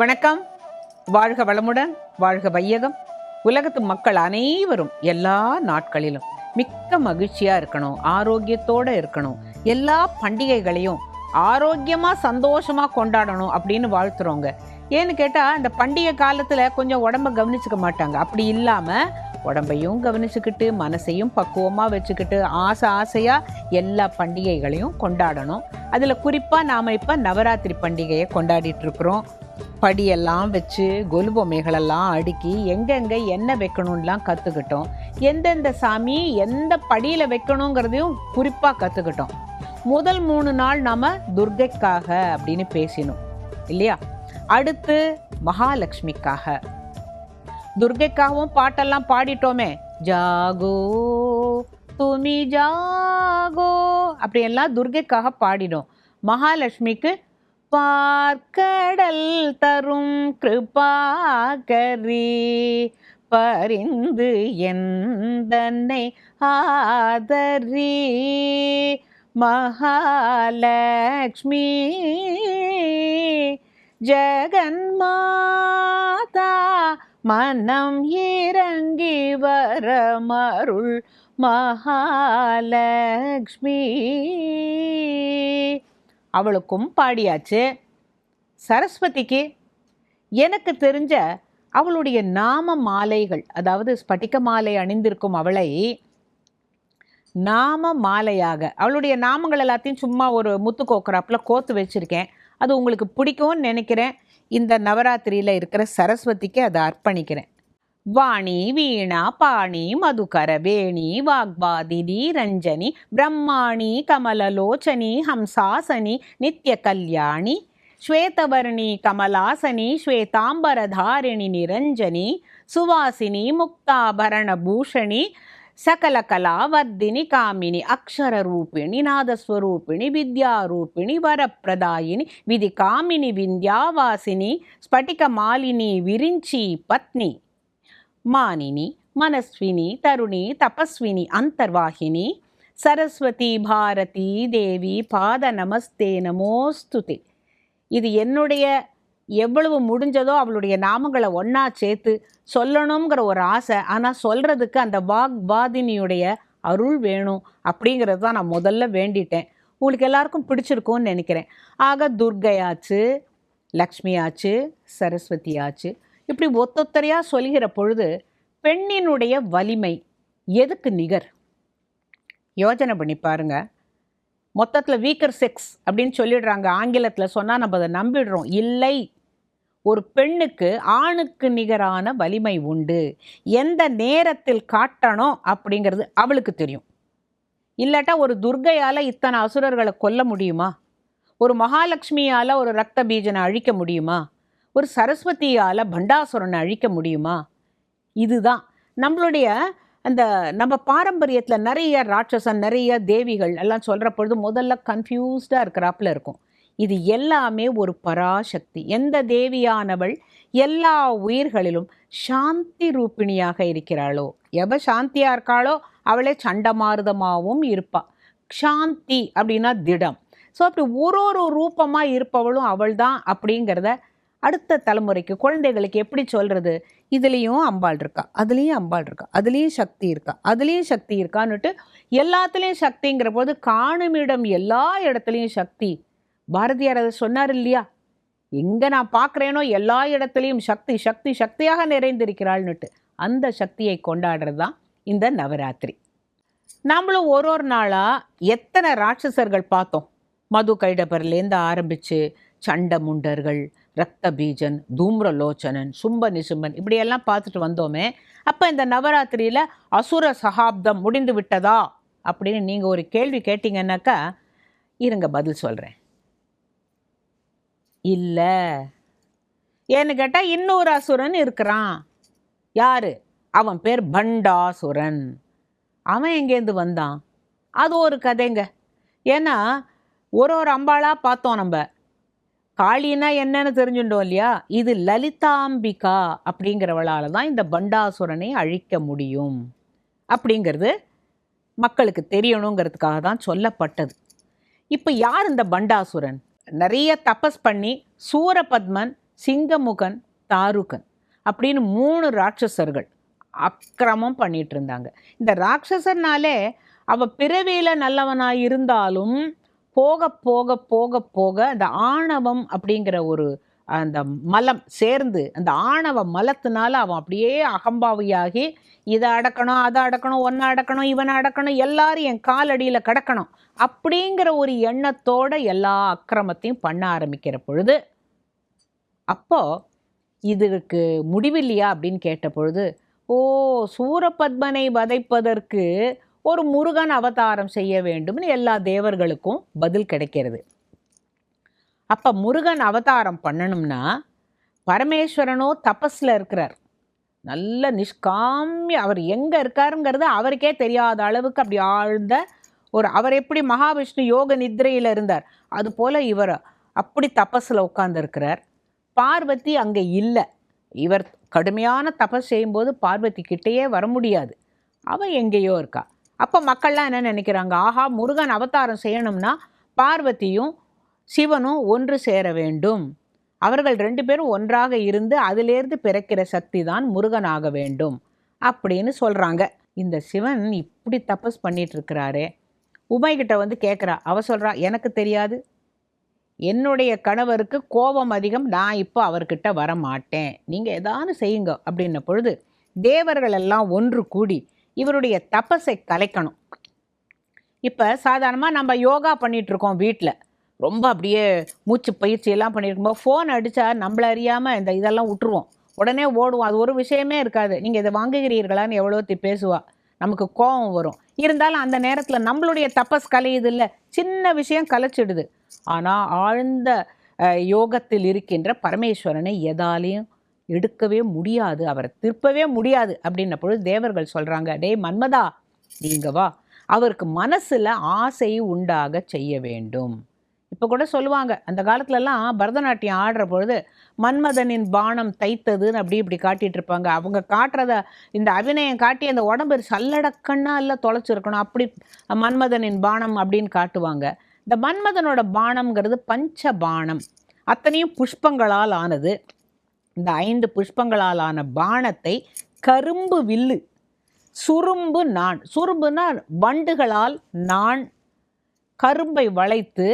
வணக்கம். வாழ்க வளமுடன் வாழ்க வையகம். உலகத்து மக்கள் அனைவரும் எல்லா நாட்களிலும் மிக்க மகிழ்ச்சியாக இருக்கணும் ஆரோக்கியத்தோட இருக்கணும். எல்லா பண்டிகைகளையும் ஆரோக்கியமாக சந்தோஷமாக கொண்டாடணும் அப்படின்னு வாழ்த்துறோங்க. ஏன்னு கேட்டால் இந்த பண்டிகை காலத்தில் கொஞ்சம் உடம்ப கவனிச்சுக்க மாட்டாங்க. அப்படி இல்லாமல் உடம்பையும் கவனிச்சுக்கிட்டு மனசையும் பக்குவமாக வச்சுக்கிட்டு ஆசை ஆசையாக எல்லா பண்டிகைகளையும் கொண்டாடணும். அதில் குறிப்பாக நாம் இப்போ நவராத்திரி பண்டிகையை கொண்டாடிட்டு இருக்கிறோம். படியெல்லாம் வச்சு கொலு பொம்மைகளெல்லாம் அடுக்கி எங்கெங்கே என்ன வைக்கணும்லாம் கற்றுக்கிட்டோம் எந்தெந்த சாமி எந்த படியில் வைக்கணுங்கிறதையும் குறிப்பாக கற்றுக்கிட்டோம் முதல் மூணு நாள் நாம் துர்கைக்காக அப்படின்னு பேசினோம். இல்லையா? அடுத்து மகாலட்சுமிக்காக. துர்கைக்காகவும் பாட்டெல்லாம் பாடிட்டோமே. ஜாகோ துமி ஜாகோ அப்படியெல்லாம் துர்கைக்காக பாடினோம். மகாலட்சுமிக்கு பார்க்கடல் தரும் கிருபாகரி பரிந்து எந்தன்னை ஆதரி. மகாலட்சுமி ஜெகன்மாதா மனம் இறங்கி வரமருள் மகாலட்சுமி. அவளுக்கும் பாடியாச்சு. சரஸ்வதிக்கு எனக்கு தெரிஞ்ச அவளுடைய நாம மாலைகள் அதாவது ஸ்பட்டிக மாலை அணிந்திருக்கும் அவளை நாம மாலையாக அவளுடைய நாமங்கள் எல்லாத்தையும் சும்மா ஒரு முத்து கோக்குறாப்புல கோத்து வச்சிருக்கேன். அது உங்களுக்கு பிடிக்கும்னு நினைக்கிறேன். இந்த நவராத்திரியில் இருக்கிற சரஸ்வதிக்கு அதை அர்ப்பணிக்கிறேன். వాణి వీణ పాణి మధుకర వేణి వాగ్వాదిని రంజని బ్రహ్మాణి కమలలోచని హంసాసని నిత్య కళ్యాణి శ్వేతవర్ణి కమలాసని శ్వేతాంబరధారిణి నిరంజని సువాసిని ముక్తాభరణభూషణి సకల కళావర్ధిని కామిని అక్షర రూపిణి నాదస్వరూపిణి విద్యారూపిణి వరప్రదాయిని విధి కామిని వింధ్యావాసిని స్ఫటిక మాలిని విరించి పత్ని மானினி மனஸ்வினி தருணி தபஸ்வினி అంతర్వాహిని சரஸ்வதி பாரதி தேவி பாத நமஸ்தே நமோஸ்துதி இது என்னுடைய எவ்வளவு முடிஞ்சதோ அவளுடைய நாமங்களை ஒன்றா சேர்த்து சொல்லணுங்கிற ஒரு ஆசை. ஆனால் சொல்கிறதுக்கு அந்த வாக் பாதினியுடைய அருள் வேணும் அப்படிங்கிறது தான் நான் முதல்ல வேண்டிட்டேன். உங்களுக்கு எல்லாருக்கும் பிடிச்சிருக்கும்னு நினைக்கிறேன். ஆக துர்கையாச்சு லக்ஷ்மியாச்சு சரஸ்வதியாச்சு இப்படி ஒத்தொத்தரையாக சொல்கிற பொழுது பெண்ணினுடைய வலிமை எதுக்கு நிகர்? யோசனை பண்ணி பாருங்க. மொத்தத்தில் வீக்கர் செக்ஸ் அப்படின்னு சொல்லிடுறாங்க. ஆங்கிலத்தில் சொன்னால் நம்ம அதை நம்பிடுறோம். இல்லை. ஒரு பெண்ணுக்கு ஆணுக்கு நிகரான வலிமை உண்டு. எந்த நேரத்தில் காட்டணும் அப்படிங்கிறது அவளுக்கு தெரியும். இல்லாட்டா ஒரு துர்கையால் இத்தனை அசுரர்களை கொல்ல முடியுமா? ஒரு மகாலட்சுமியால் ஒரு ரத்த பீஜனை அழிக்க முடியுமா? ஒரு சரஸ்வதியால் பண்டாசுரனை அழிக்க முடியுமா? இதுதான். நம்மளுடைய அந்த நம்ம பாரம்பரியத்தில் நிறைய ராட்சசன் நிறைய தேவிகள் எல்லாம் சொல்கிற பொழுது முதல்ல கன்ஃபியூஸ்டாக இருக்கிறாப்புல இருக்கும். இது எல்லாமே ஒரு பராசக்தி. எந்த தேவியானவள் எல்லா உயிர்களிலும் சாந்தி ரூபிணியாக இருக்கிறாளோ? எவ சாந்தியாக இருக்காளோ? அவளே சண்டமாருதமாகவும் இருப்பாள் சாந்தி அப்படின்னா திடம். ஸோ அப்படி ஒரு ஒரு ரூபமாக இருப்பவளும் அவள் தான் அப்படிங்கிறத அடுத்த தலைமுறைக்கு குழந்தைகளுக்கு எப்படி சொல்கிறது இதுலேயும் அம்பாள் இருக்கா அதுலேயும் அம்பாள் இருக்கா அதுலேயும் சக்தி இருக்கா அதுலேயும் சக்தி இருக்கான்னுட்டு எல்லாத்துலேயும் சக்திங்கிற போது காணுமிடம் எல்லா இடத்துலையும் சக்தி. பாரதியார் அதை சொன்னார் இல்லையா? எங்கே நான் பார்க்குறேனோ எல்லா இடத்துலையும் சக்தி சக்தி சக்தியாக நிறைந்திருக்கிறாள்னுட்டு. அந்த சக்தியை கொண்டாடுறது தான் இந்த நவராத்திரி. நம்மளும் ஒரு ஒரு நாளாக எத்தனை ராட்சசர்கள் பார்த்தோம். மது கைடபர்லேருந்து ஆரம்பித்து சண்ட முண்டர்கள் ரத்த பீஜன் தூம்ரலோச்சனன் சும்ப நிசும்பன் இப்படியெல்லாம் பார்த்துட்டு வந்தோமே அப்போ இந்த நவராத்திரியில் அசுர சகாப்தம் முடிந்து விட்டதா? அப்படின்னு நீங்கள் ஒரு கேள்வி கேட்டிங்கன்னாக்கா இருங்க பதில் சொல்கிறேன் இல்லை. ஏன்னு கேட்டால் இன்னொரு அசுரன் இருக்கிறான். யார்? அவன் பேர் பண்டாசுரன். அவன் எங்கேருந்து வந்தான்? அது ஒரு கதைங்க. ஏன்னா ஒரு ஒரு அம்பாளாக பார்த்தோம் நம்ம. காளினா என்னன்னு தெரிஞ்சுட்டோம் இல்லையா? இது லலிதாம்பிகா அப்படிங்கிறவளால் தான் இந்த பண்டாசுரனை அழிக்க முடியும். அப்படிங்கிறது மக்களுக்கு தெரியணுங்கிறதுக்காக தான் சொல்லப்பட்டது. இப்போ யார் இந்த பண்டாசுரன்? நிறைய தபஸ் பண்ணி சூரபத்மன் சிங்கமுகன் தாருகன் அப்படின்னு மூணு ராட்சசர்கள் அக்கிரமம் பண்ணிட்டு இருந்தாங்க. இந்த ராட்சசர்னாலே அவள் பிறவியில் நல்லவனாக இருந்தாலும் போக போக போக போக அந்த ஆணவம் அப்படிங்கிற ஒரு அந்த மலம் சேர்ந்து அந்த ஆணவ மலத்தினால அவன் அப்படியே அகம்பாவியாகி இதை அடக்கணும் அதை அடக்கணும் ஒன்றை அடக்கணும் இவனை அடக்கணும் எல்லாரும் என் காலடியில் கிடக்கணும் அப்படிங்கிற ஒரு எண்ணத்தோட எல்லா அக்கிரமத்தையும் பண்ண ஆரம்பிக்கிற பொழுது அப்போ இதுக்கு முடிவில்லையா அப்படின்னு கேட்ட பொழுது ஓ சூரபத்மனை வதைப்பதற்கு ஒரு முருகன் அவதாரம் செய்ய வேண்டும்னு எல்லா தேவர்களுக்கும் பதில் கிடைக்கிறது. அப்போ முருகன் அவதாரம் பண்ணணும்னா பரமேஸ்வரனோ தபஸில் இருக்கிறார். நல்ல நிஷ்காமிய அவர் எங்கே இருக்காருங்கிறது அவருக்கே தெரியாத அளவுக்கு அப்படி ஆழ்ந்த ஒரு அவர் எப்படி மகாவிஷ்ணு யோக நித்ரையில் இருந்தார் அதுபோல் இவர் அப்படி தபஸில் உட்கார்ந்துருக்கிறார். பார்வதி அங்கே இல்லை. இவர் கடுமையான தபஸ் செய்யும்போது பார்வதி கிட்டேயே வர முடியாது. அவள் எங்கேயோ இருக்கா. அப்போ மக்கள்லாம் என்ன நினைக்கிறாங்க? ஆஹா முருகன் அவதாரம் செய்யணும்னா பார்வதியும் சிவனும் ஒன்று சேர வேண்டும். அவர்கள் ரெண்டு பேரும் ஒன்றாக இருந்து அதிலேருந்து பிறக்கிற சக்தி தான் முருகனாக வேண்டும் அப்படின்னு சொல்கிறாங்க இந்த சிவன் இப்படி தபஸ் பண்ணிகிட்ருக்கிறாரே உமைகிட்ட வந்து கேட்குறா அவ சொல்கிறா எனக்கு தெரியாது. என்னுடைய கணவருக்கு கோபம் அதிகம். நான் இப்போ அவர்கிட்ட வர மாட்டேன் நீங்கள் ஏதாவது செய்யுங்க. அப்படின்ன பொழுது தேவர்கள் எல்லாம் ஒன்று கூடி இவருடைய தபஸை கலைக்கணும். இப்போ சாதாரணமாக நம்ம யோகா பண்ணிகிட்ருக்கோம் வீட்டில் ரொம்ப அப்படியே மூச்சு பயிற்சி எல்லாம் பண்ணியிருக்கும்போது ஃபோன் அடித்தா நம்மள அறியாமல் இந்த இதெல்லாம் விட்டுருவோம். உடனே ஓடுவோம். அது ஒரு விஷயமே இருக்காது. நீங்கள் இதை வாங்குகிறீர்களான்னு எவ்வளோத்தி பேசுவா? நமக்கு கோபம் வரும். இருந்தாலும் அந்த நேரத்தில் நம்மளுடைய தபஸ் கலையுது இல்லை? சின்ன விஷயம் கலைச்சிடுது. ஆனால் ஆழ்ந்த யோகத்தில் இருக்கின்ற பரமேஸ்வரனை எதாலையும் எடுக்கவே முடியாது அவரை திருப்பவே முடியாது அப்படின்ன பொழுது தேவர்கள் சொல்கிறாங்க டேய் மன்மதா நீங்க வா. அவருக்கு மனசில் ஆசை உண்டாக செய்ய வேண்டும். இப்போ கூட சொல்லுவாங்க அந்த காலத்துலலாம் பரதநாட்டியம் ஆடுற பொழுது மன்மதனின் பானம் தைத்ததுன்னு அப்படி இப்படி காட்டிகிட்டு இருப்பாங்க. அவங்க காட்டுறத இந்த அபிநயம் காட்டி அந்த உடம்பு சல்லடக்கண்ணா இல்லை தொலைச்சிருக்கணும். அப்படி மன்மதனின் பானம் அப்படின்னு காட்டுவாங்க. இந்த மன்மதனோட பானம்ங்கிறது பஞ்ச பானம் அத்தனையும் புஷ்பங்களால் ஆனது. இந்த ஐந்து புஷ்பங்களாலான பானத்தை கரும்பு வில்லு சுரும்பு நான். சுரும்புனா வண்டுகளால் நான் கரும்பை வளைத்து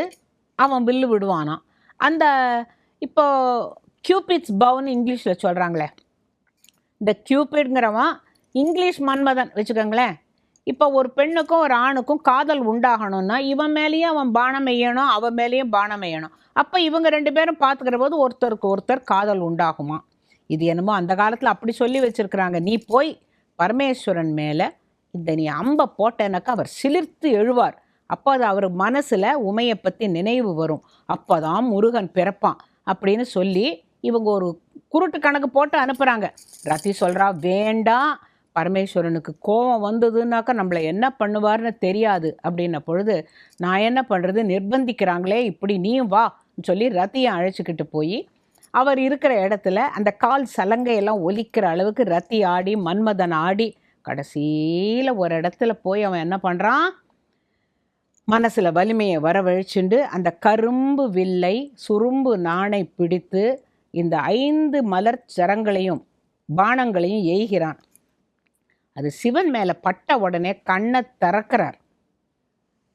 அவன் வில்லு விடுவானாம் அந்த இப்போ கியூபிட்ஸ் பவுன் இங்கிலீஷில் சொல்கிறாங்களே இந்த கியூபிட்ங்கிறவன் இங்கிலீஷ் மன்மதன் வச்சுக்கோங்களேன். இப்போ ஒரு பெண்ணுக்கும் ஒரு ஆணுக்கும் காதல் உண்டாகணும்னா இவன் மேலேயும் அவன் பானம் எய்யணும் அவன் மேலேயும் பானம் எய்யணும். அப்போ இவங்க ரெண்டு பேரும் பார்த்துக்கிற போது ஒருத்தருக்கு ஒருத்தர் காதல் உண்டாகுமா? இது என்னமோ அந்த காலத்தில் அப்படி சொல்லி வச்சுருக்குறாங்க. நீ போய் பரமேஸ்வரன் மேலே இந்த நீ அம்பை போட்டேனாக்கா அவர் சிலிர்த்து எழுவார். அப்போ அது அவர் மனசில் உமையை பற்றி நினைவு வரும். அப்போ தான் முருகன் பிறப்பான் அப்படின்னு சொல்லி இவங்க ஒரு குருட்டு கணக்கு போட்டு அனுப்புகிறாங்க ரத்தி சொல்கிறா வேண்டாம் பரமேஸ்வரனுக்கு கோபம் வந்ததுன்னாக்கா நம்மளை என்ன பண்ணுவார்னு தெரியாது. அப்படின்ன பொழுது நான் என்ன பண்ணுறது நிர்பந்திக்கிறாங்களே இப்படி நீயும் வா சொல்லி ரத்தியை அழைச்சிக்கிட்டு போய் அவர் இருக்கிற இடத்துல அந்த கால் சலங்கையெல்லாம் ஒலிக்கிற அளவுக்கு ரத்தி ஆடி மன்மதன் ஆடி கடைசியில் ஒரு இடத்துல போய் அவன் என்ன பண்ணுறான் மனசில் வலிமையை வரவழிச்சுண்டு அந்த கரும்பு வில்லை சுரும்பு நாணை பிடித்து இந்த ஐந்து மலர் சரங்களையும் பானங்களையும் எய்கிறான். அது சிவன் மேலே பட்ட உடனே கண்ணை திறக்கிறார்.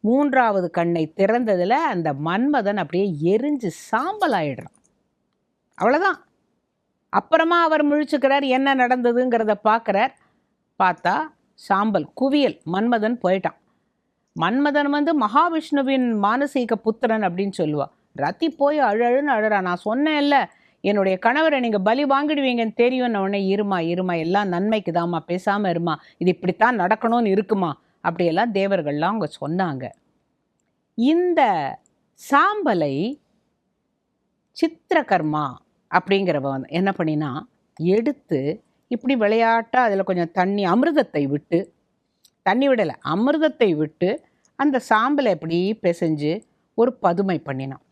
மூன்றாவது கண்ணை திறந்ததில் அந்த மன்மதன் அப்படியே எரிஞ்சு சாம்பல் ஆயிடுறான் அவ்வளோதான் அப்புறமா அவர் முழிச்சுக்கிறார் என்ன நடந்ததுங்கிறத பார்க்குறார். பார்த்தா சாம்பல் குவியல் மன்மதன் போயிட்டான். மன்மதன் வந்து மகாவிஷ்ணுவின் மானசீக புத்திரன் அப்படின்னு சொல்லுவாள் ரத்தி போய் அழழுன்னு அழுறான் நான் சொன்னேன்ல என்னுடைய கணவரை நீங்கள் பலி வாங்கிடுவீங்கன்னு தெரியும்னு உடனே இருமா இருமா எல்லாம் நன்மைக்கு தாம்மா பேசாமல் இருமா இது இப்படித்தான் நடக்கணும்னு இருக்குமா? அப்படியெல்லாம் தேவர்கள்லாம் அவங்க சொன்னாங்க. இந்த சாம்பலை சித்திரகர்மா அப்படிங்கிறவ வந்து என்ன பண்ணினா எடுத்து இப்படி விளையாட்டாக அதில் கொஞ்சம் தண்ணி அமிர்தத்தை விட்டு தண்ணி விடலை அமிர்தத்தை விட்டு அந்த சாம்பலை இப்படி பிசைஞ்சு ஒரு பதுமை பண்ணினான்.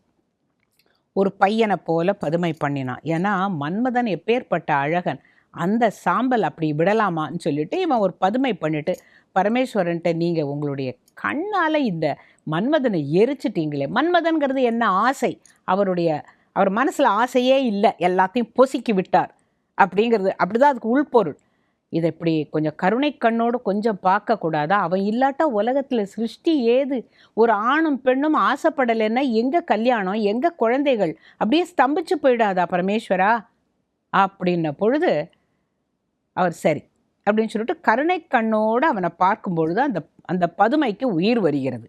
ஒரு பையனை போல பதுமை பண்ணினான். ஏன்னா மன்மதன் எப்பேற்பட்ட அழகன் அந்த சாம்பல் அப்படி விடலாமான்னு சொல்லிட்டு இவன் ஒரு பதுமை பண்ணிட்டு பரமேஸ்வரன்ட்ட நீங்கள் உங்களுடைய கண்ணால் இந்த மன்மதனை எரிச்சிட்டீங்களே மன்மதன்கிறது என்ன ஆசை? அவருடைய அவர் மனசில் ஆசையே இல்லை எல்லாத்தையும் பொசுக்கி விட்டார். அப்படிங்கிறது அப்படிதான் அதுக்கு உள்பொருள். இதை இப்படி கொஞ்சம் கருணை கண்ணோடு கொஞ்சம் பார்க்கக்கூடாதா அவன் இல்லாட்டா உலகத்தில் சிருஷ்டி ஏது? ஒரு ஆணும் பெண்ணும் ஆசைப்படலைன்னா எங்கே கல்யாணம்? எங்கே குழந்தைகள்? அப்படியே ஸ்தம்பிச்சு போயிடாதா பரமேஸ்வரா? அப்படின்ன பொழுது அவர் சரி அப்படின்னு சொல்லிட்டு கருணை கண்ணோடு அவனை பார்க்கும் பொழுது அந்த அந்த பதுமைக்கு உயிர் வருகிறது.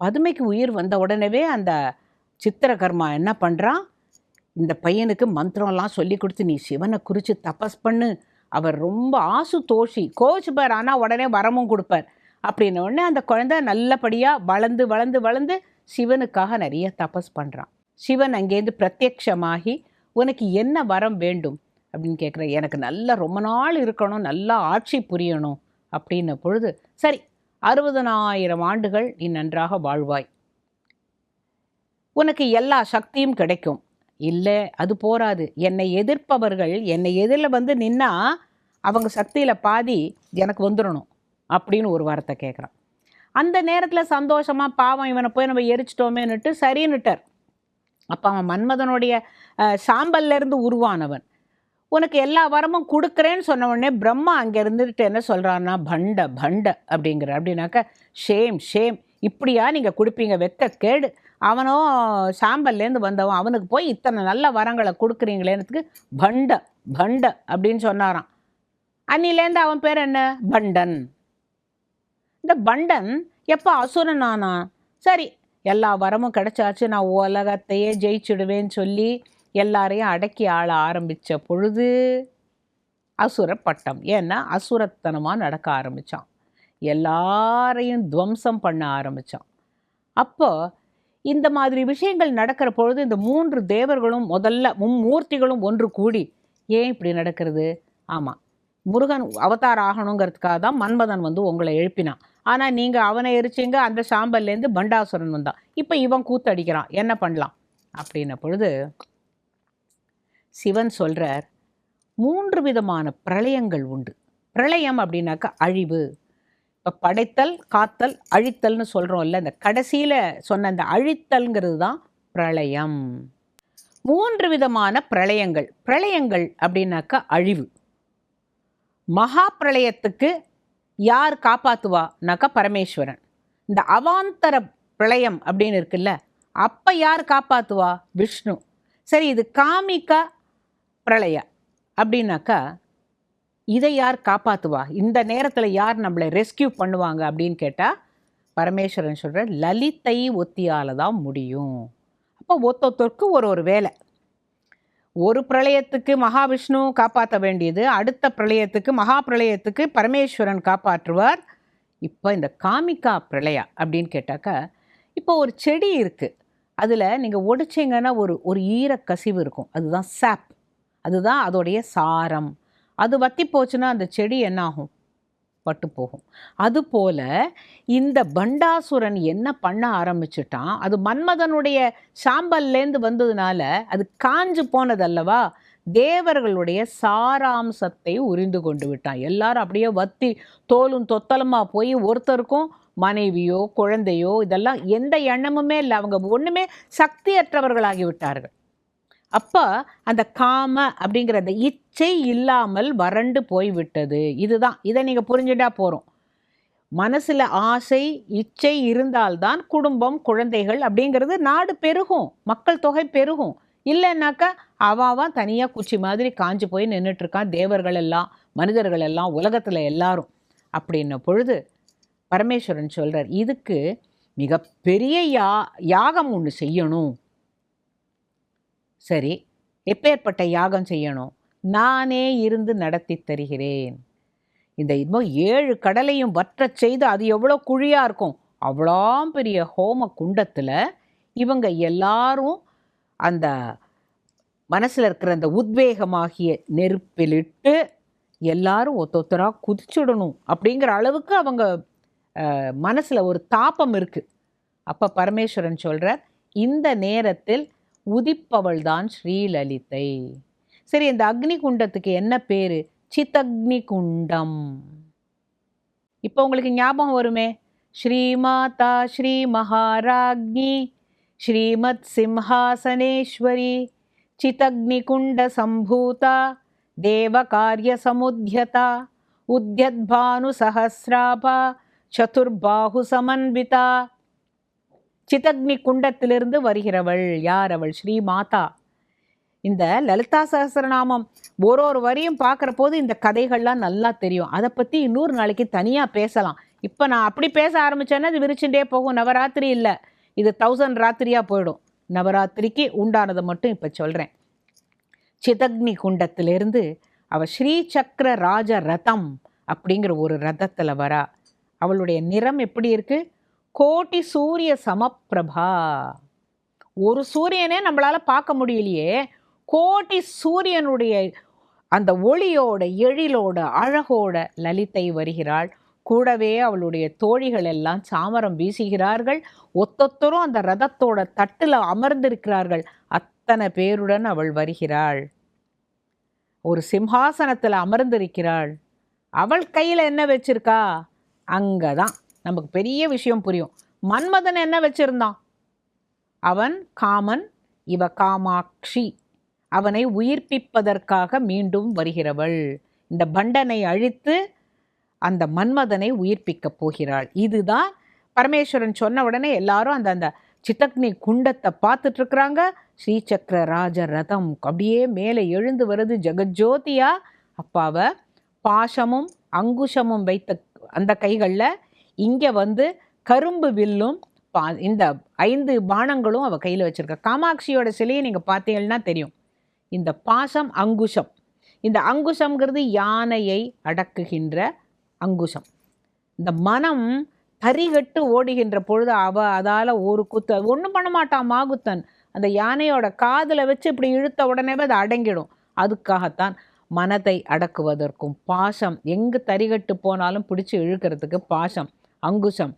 பதுமைக்கு உயிர் வந்த உடனே அந்த சித்திரகர்மா என்ன பண்ணுறான் இந்த பையனுக்கு மந்திரம்லாம் சொல்லி கொடுத்து நீ சிவனை குறித்து தபஸ் பண்ணு. அவர் ரொம்ப ஆசு தோஷி கோச்சுப்பார் ஆனால் உடனே வரமும் கொடுப்பார். அப்படின்ன உடனே அந்த குழந்தை நல்லபடியாக வளர்ந்து வளர்ந்து வளர்ந்து சிவனுக்காக நிறைய தபஸ் பண்ணுறான் சிவன் அங்கேருந்து பிரத்யக்ஷமாகி உனக்கு என்ன வரம் வேண்டும்? அப்படின்னு கேட்குற எனக்கு நல்லா ரொம்ப நாள் இருக்கணும் நல்லா ஆட்சி புரியணும். அப்படின்ன பொழுது சரி அறுபதனாயிரம் ஆண்டுகள் நீ நன்றாக வாழ்வாய். உனக்கு எல்லா சக்தியும் கிடைக்கும். இல்லை அது போராது என்னை எதிர்ப்பவர்கள் என்னை எதிரில் வந்து நின்னா அவங்க சக்தியில் பாதி எனக்கு வந்துடணும் அப்படின்னு ஒரு வார்த்தை கேட்குறான் அந்த நேரத்தில் சந்தோஷமாக பாவம் இவனை போய் நம்ம எரிச்சிட்டோமேன்னுட்டு சரின்னுட்டார். அப்போ அவன் மன்மதனுடைய சாம்பல்லேருந்து உருவானவன் உனக்கு எல்லா வரமும் கொடுக்குறேன்னு சொன்ன உடனே பிரம்மா அங்கே இருந்துட்டு என்ன சொல்கிறான்னா பண்ட பண்ட அப்படிங்கிற அப்படின்னாக்க ஷேம் ஷேம் இப்படியா நீங்கள் கொடுப்பீங்க வெக்க கேடு. அவனும் சாம்பல்லேருந்து வந்தவன். அவனுக்கு போய் இத்தனை நல்ல வரங்களை கொடுக்குறீங்களேன்றதுக்கு பண்ட பண்ட அப்படின்னு சொன்னாராம். அன்னிலேருந்து அவன் பேர் என்ன? பண்டன். இந்த பண்டன் எப்போ அசுரன் ஆனா சரி எல்லா வரமும் கிடைச்சாச்சு. நான் உலகத்தையே ஜெயிச்சிடுவேன்னு சொல்லி எல்லாரையும் அடக்கி ஆள ஆரம்பித்த பொழுது அசுர பட்டம். ஏன்னா அசுரத்தனமாக நடக்க ஆரம்பித்தான் எல்லாரையும் துவம்சம் பண்ண ஆரம்பித்தான் அப்போ இந்த மாதிரி விஷயங்கள் நடக்கிற பொழுது இந்த மூன்று தேவர்களும் முதல்ல மும்மூர்த்திகளும் ஒன்று கூடி ஏன் இப்படி நடக்கிறது? ஆமாம் முருகன் அவதார் ஆகணுங்கிறதுக்காக தான் மன்மதன் வந்து உங்களை எழுப்பினான். ஆனால் நீங்கள் அவனை எரிச்சிங்க அந்த சாம்பல்லேருந்து பண்டாசுரன் வந்தான். இப்போ இவன் கூத்தடிக்கிறான். என்ன பண்ணலாம்? அப்படின்ன பொழுது சிவன் சொல்கிறார் மூன்று விதமான பிரளயங்கள் உண்டு. பிரளயம் அப்படின்னாக்கா அழிவு இப்போ படைத்தல் காத்தல் அழித்தல்னு சொல்கிறோம்ல இந்த கடைசியில் சொன்ன அந்த அழித்தல்ங்கிறது தான் பிரளயம். மூன்று விதமான பிரளயங்கள். பிரளயங்கள் அப்படின்னாக்கா அழிவு. மகா பிரளயத்துக்கு யார் காப்பாற்றுவானாக்கா பரமேஸ்வரன். இந்த அவாந்தர பிரளயம் அப்படின்னு இருக்குல்ல அப்போ யார் காப்பாற்றுவா விஷ்ணு. சரி இது காமிக்கா பிரளய அப்படின்னாக்கா இதை யார் காப்பாற்றுவா இந்த நேரத்தில் யார் நம்மளை ரெஸ்கியூ பண்ணுவாங்க அப்படின்னு கேட்டால் பரமேஸ்வரன் சொல்கிற லலிதை ஒத்தியால் தான் முடியும். அப்போ ஒத்தொத்தருக்கு ஒரு ஒரு வேலை. ஒரு பிரளயத்துக்கு மகாவிஷ்ணு காப்பாற்ற வேண்டியது அடுத்த பிரளயத்துக்கு மகா பிரளயத்துக்கு பரமேஸ்வரன் காப்பாற்றுவார். இப்போ இந்த காமிக்கா பிரளயா அப்படின்னு கேட்டாக்கா இப்போ ஒரு செடி இருக்குது அதில் நீங்கள் ஒடிச்சிங்கன்னா ஒரு ஒரு ஈரக்கசிவு இருக்கும். அதுதான் சாப் அதுதான் அதோடைய சாரம். அது வத்தி போச்சுன்னா அந்த செடி என்ன ஆகும் பட்டு போகும். அதுபோல இந்த பண்டாசுரன் என்ன பண்ண ஆரம்பிச்சிட்டான்? அது மன்மதனுடைய சாம்பல்லேருந்து வந்ததுனால அது காஞ்சு போனதல்லவா? தேவர்களுடைய சாராம்சத்தை உரிந்து கொண்டு விட்டான். எல்லாரும் அப்படியே வத்தி தோலும் தொத்தலமாக போய் ஒருத்தருக்கும் மனைவியோ குழந்தையோ இதெல்லாம் எந்த எண்ணமுமே இல்லை. அவங்க ஒன்றுமே சக்தியற்றவர்களாகி விட்டார்கள். அப்போ அந்த காம அப்படிங்கிற அந்த இச்சை இல்லாமல் வறண்டு போய்விட்டது. இதுதான். இதை நீங்கள் புரிஞ்சுட்டா போகிறோம் மனசில் ஆசை இச்சை இருந்தால்தான் குடும்பம் குழந்தைகள் அப்படிங்கிறது நாடு பெருகும். மக்கள் தொகை பெருகும். இல்லைன்னாக்கா அவாவா தனியாக குச்சி மாதிரி காஞ்சி போய் நின்றுட்டுருக்கான் தேவர்கள் எல்லாம் மனிதர்கள் எல்லாம் உலகத்தில் எல்லாரும். அப்படின்ன பொழுது பரமேஸ்வரன் சொல்கிறார் இதுக்கு மிகப்பெரிய யா யாகம் ஒன்று செய்யணும். சரி எப்பேற்பட்ட யாகம் செய்யணும்? நானே இருந்து நடத்தி தருகிறேன். இந்த இன்னும் ஏழு கடலையும் வற்றச் செய்து அது எவ்வளோ குழியாக இருக்கும்? அவ்வளோ பெரிய ஹோம குண்டத்தில் இவங்க எல்லாரும் அந்த மனசில் இருக்கிற அந்த உத்வேகமாகிய நெருப்பிலிட்டு எல்லாரும் ஒத்தொத்தராக குதிச்சுடணும் அப்படிங்கிற அளவுக்கு அவங்க மனசில் ஒரு தாப்பம் இருக்குது அப்போ பரமேஸ்வரன் சொல்கிறார் இந்த நேரத்தில் உதிப்பவள்தான் ஸ்ரீலலிதை சரி இந்த அக்னி குண்டத்துக்கு என்ன பேர்? சித்தக்னி குண்டம் இப்போ உங்களுக்கு ஞாபகம் வருமே? ஸ்ரீமாதா ஸ்ரீ மகாராக்னி ஸ்ரீமத் சிம்ஹாசனேஸ்வரி சிதக்னிகுண்ட சம்பூதா தேவகாரிய சமுத்யதா உத்யத்பானு சஹசிராபா சதுர்பாகு சமன்விதா சிதக்னி குண்டத்திலிருந்து வருகிறவள். யார் அவள்? ஸ்ரீ மாதா. இந்த லலிதா சஹஸ்ரநாமம் ஒரு ஒரு வரியும் பார்க்குற போது இந்த கதைகள்லாம் நல்லா தெரியும். அதை பற்றி இன்னொரு நாளைக்கு தனியாக பேசலாம். இப்போ நான் அப்படி பேச ஆரம்பித்தேன்னா அது விரிச்சுட்டே போகும். நவராத்திரி இல்லை. இது தௌசண்ட் ராத்திரியாக போயிடும். நவராத்திரிக்கு உண்டானதை மட்டும் இப்போ சொல்கிறேன் சிதக்னி குண்டத்திலிருந்து அவள் ஸ்ரீ சக்கர ராஜ ரதம் அப்படிங்கிற ஒரு ரதத்தில் வரா. அவளுடைய நிறம் எப்படி இருக்குது கோட்டி சூரிய சமப்பிரபா. ஒரு சூரியனே நம்மளால் பார்க்க முடியலையே. கோட்டி சூரியனுடைய அந்த ஒளியோட எழிலோட அழகோட லலிதை வருகிறாள். கூடவே அவளுடைய தோழிகள் எல்லாம் சாமரம் வீசுகிறார்கள். ஒத்தொத்தரும் அந்த ரதத்தோட தட்டில் அமர்ந்திருக்கிறார்கள். அத்தனை பேருடன் அவள் வருகிறாள். ஒரு சிம்ஹாசனத்தில் அமர்ந்திருக்கிறாள். அவள் கையில் என்ன வச்சிருக்கா? அங்கே தான் நமக்கு பெரிய விஷயம் புரியும். மன்மதன் என்ன வச்சிருந்தான்? அவன் காமன் இவ காமாட்சி. அவனை உயிர்ப்பிப்பதற்காக மீண்டும் வருகிறவள். இந்த பண்டனை அழித்து அந்த மன்மதனை உயிர்ப்பிக்கப் போகிறாள். இதுதான் பரமேஸ்வரன் சொன்ன உடனே எல்லாரும் அந்த அந்த சித்தக்னி குண்டத்தை பார்த்துட்ருக்குறாங்க. ஸ்ரீசக்கர ராஜ ரதம் அப்படியே மேலே எழுந்து வருது ஜெகஜோதியா. அப்பாவை பாசமும் அங்குஷமும் வைத்த அந்த கைகளில் இங்கே வந்து கரும்பு வில்லும் பா இந்த ஐந்து பானங்களும் அவள் கையில் வச்சுருக்கா. காமாட்சியோட சிலையை நீங்கள் பார்த்தீங்கன்னா தெரியும். இந்த பாசம் அங்குஷம் இந்த அங்குஷம்ங்கிறது யானையை அடக்குகின்ற அங்குஷம் இந்த மனம் தரிகட்டு ஓடுகின்ற பொழுது அவள் அதால் ஒரு குத்து ஒன்றும் பண்ண மாட்டான் மாகுத்தன். அந்த யானையோட காதில் வச்சு இப்படி இழுத்த உடனே அது அடங்கிடும். அதுக்காகத்தான் மனத்தை அடக்குவதற்கும் பாசம் எங்கு தரிகட்டு போனாலும் பிடிச்சி இழுக்கிறதுக்கு பாசம். அங்குசம்.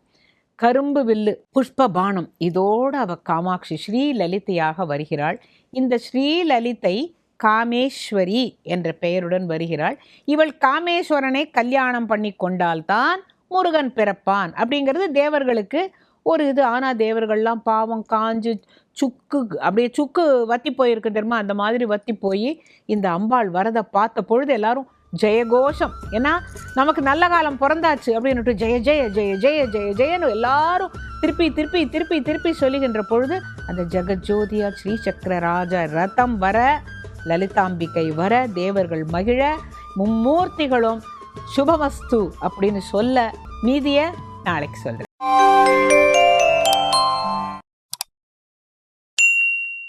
கரும்பு வில்லு புஷ்ப பானம் இதோடு அவ காமாட்சி ஸ்ரீலலிதையாக வருகிறாள். இந்த ஸ்ரீலலிதை காமேஸ்வரி என்ற பெயருடன் வருகிறாள். இவள் காமேஸ்வரனை கல்யாணம் பண்ணி கொண்டால்தான் முருகன் பிறப்பான். அப்படிங்கிறது தேவர்களுக்கு ஒரு இது. ஆனால் தேவர்கள்லாம் பாவம் காஞ்சு சுக்கு அப்படியே சுக்கு வத்தி போயிருக்கு தெரியுமா? அந்த மாதிரி வத்தி போய் இந்த அம்பாள் வரதை பார்த்த பொழுது எல்லாரும் ஜெயகோஷம். ஏன்னா நமக்கு நல்ல காலம் பிறந்தாச்சு அப்படின்னுட்டு ஜெய ஜெய ஜெய ஜெய ஜெய ஜெயன்னு எல்லாரும் திருப்பி திருப்பி திருப்பி திருப்பி சொல்லுகின்ற பொழுது அந்த ஜெகஜோதியா ஸ்ரீ சக்கர ராஜா ரதம் வர லலிதாம்பிகை வர தேவர்கள் மகிழ மும்மூர்த்திகளும் சுபமஸ்து அப்படின்னு சொல்ல மீதியை நாளைக்கு சொல்கிறேன்